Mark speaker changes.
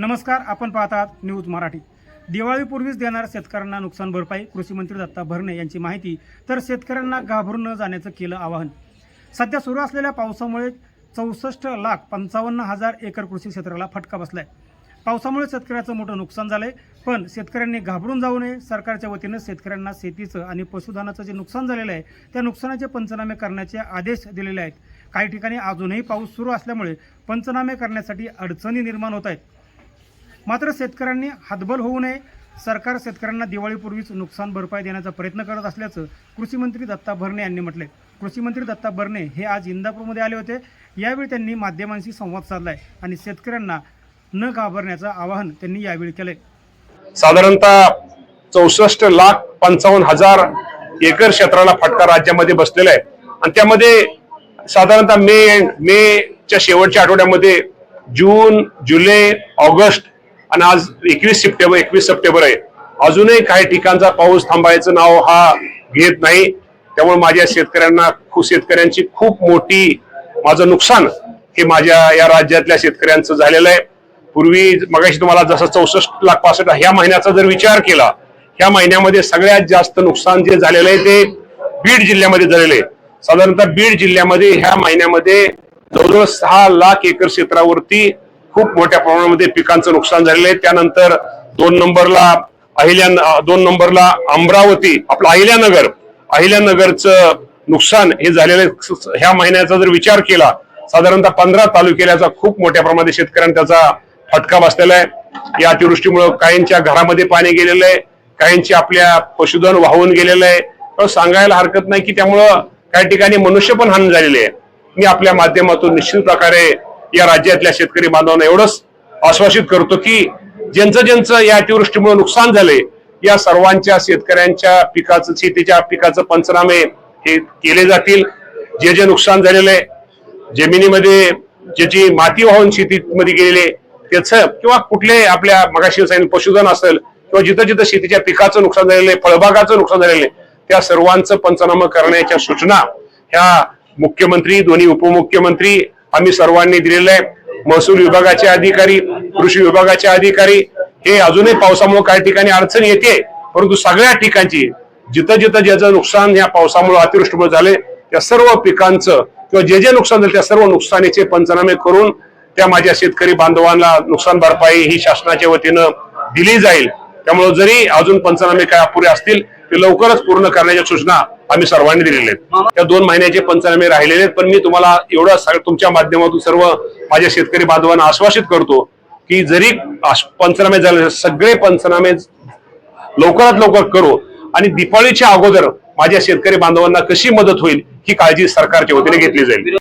Speaker 1: नमस्कार आपण पाहतात न्यूज मराठी. दिवाळीपूर्वीच देणार शेतकऱ्यांना नुकसान भरपाई कृषी मंत्री दत्ता भरणे यांची माहिती तर शेतकऱ्यांना घाबरून न जाण्याचं केलं आवाहन. सध्या सुरू असलेल्या पावसामुळे चौसष्ट लाख पंचावन्न हजार एकर कृषी क्षेत्राला फटका बसलाय. पावसामुळे शेतकऱ्याचं मोठं नुकसान झालंय पण शेतकऱ्यांनी घाबरून जाऊ नये सरकारच्या वतीनं शेतकऱ्यांना शेतीचं आणि पशुधनाचं जे नुकसान झालेलं आहे त्या नुकसानाचे पंचनामे करण्याचे आदेश दिलेले आहेत. काही ठिकाणी अजूनही पाऊस सुरू असल्यामुळे पंचनामे करण्यासाठी अडचणी निर्माण होत आहेत. मात्र शेतकऱ्यांनी हातबल होऊ नये. सरकार शेतकऱ्यांना दिवाळीपूर्वीच नुकसान भरपाई देण्याचा प्रयत्न करत असल्याचं कृषी मंत्री दत्ता भरणे यांनी म्हटले कृषी मंत्री दत्ता भरणे हे आज इंदापूरमध्ये आले होते. यावेळी त्यांनी माध्यमांशी संवाद साधलाय आणि शेतकऱ्यांना न घाबरण्याचं आवाहन त्यांनी यावेळी केलंय.
Speaker 2: साधारणतः चौसष्ट लाख पंचावन्न हजार एकर क्षेत्राला फटका राज्यामध्ये बसलेला आहे. आणि त्यामध्ये साधारणतः मे मेच्या शेवटच्या आठवड्यामध्ये जून जुलै ऑगस्ट आणि आज एकवीस सप्टेंबर एकवीस सप्टेंबर आहे. अजूनही काही ठिकाणचा पाऊस थांबायचं नाव हा घेत नाही. त्यामुळे माझ्या शेतकऱ्यांना खूप शेतकऱ्यांची खूप मोठी माझं नुकसान हे माझ्या या राज्यातल्या शेतकऱ्यांचं झालेलं आहे. पूर्वी मगाशी तुम्हाला जसं चौसष्ट लाख पासष्ट ह्या महिन्याचा जर विचार केला ह्या महिन्यामध्ये सगळ्यात जास्त नुकसान जे झालेलं आहे ते बीड जिल्ह्यामध्ये झालेलं आहे. साधारणतः बीड जिल्ह्यामध्ये ह्या महिन्यामध्ये जवळजवळ सहा लाख एकर क्षेत्रावरती खूप मोठ्या प्रमाणामध्ये पिकांचं नुकसान झालेलं आहे. त्यानंतर दोन नंबरला अहिल्या दोन नंबरला अमरावती आपलं अहिल्यानगर अहिल्यानगरचं नुकसान हे झालेलं आहे. ह्या महिन्याचा जर विचार केला साधारणतः पंधरा तालुक्याचा खूप मोठ्या प्रमाणात शेतकऱ्यांना त्याचा फटका बसलेला आहे. या अतिवृष्टीमुळे काहींच्या घरामध्ये पाणी गेलेलं आहे काहींची आपल्या पशुधन वाहून गेलेलं आहे. सांगायला हरकत नाही की त्यामुळं काही ठिकाणी मनुष्य पण हानी झालेले आहे. मी आपल्या माध्यमातून निश्चित प्रकारे या राज्यातल्या शेतकरी बांधवांना एवढंच आश्वासित करतो की ज्यांचं ज्यांचं या अतिवृष्टीमुळे नुकसान झाले या सर्वांच्या शेतकऱ्यांच्या पिकाचं शेतीच्या पिकाचं पंचनामे हे केले जातील. जे जे नुकसान झालेलं आहे जमिनीमध्ये ज्याची माती वाहून शेतीमध्ये गेलेले त्याचं किंवा कुठले आपल्या मगाशी सांगितलं पशुधन असेल किंवा जिथं जिथं शेतीच्या पिकाचं नुकसान झालेलं आहे फळबागाचं नुकसान झालेलं आहे त्या सर्वांचं पंचनामा करण्याच्या सूचना ह्या मुख्यमंत्री दोन्ही उपमुख्यमंत्री आम्ही सर्वांनी दिलेलं आहे. महसूल विभागाचे अधिकारी कृषी विभागाचे अधिकारी हे अजूनही पावसामुळे काही ठिकाणी अडचण येते परंतु सगळ्या ठिकाणची जिथं जिथं ज्याचं नुकसान या पावसामुळे अतिवृष्टीमुळे झाले त्या सर्व पिकांचं किंवा जे जे नुकसान झालं त्या सर्व नुकसानीचे पंचनामे करून त्या माझ्या शेतकरी बांधवांना नुकसान भरपाई ही शासनाच्या वतीनं दिली जाईल. त्यामुळे जरी अजून पंचनामे काय अपुरे असतील ते लवकरच पूर्ण करण्याच्या सूचना आम्ही सर्वांनी दिलेले आहेत. त्या दोन महिन्याचे पंचनामे राहिलेले आहेत पण मी तुम्हाला एवढं तुमच्या माध्यमातून सर्व माझ्या शेतकरी बांधवांना आश्वासित करतो की जरी पंचनामे झाले सगळे पंचनामे लवकरात लवकर करू. आणि दिपाळीच्या अगोदर माझ्या शेतकरी बांधवांना कशी मदत होईल ही काळजी सरकारच्या वतीने घेतली जाईल.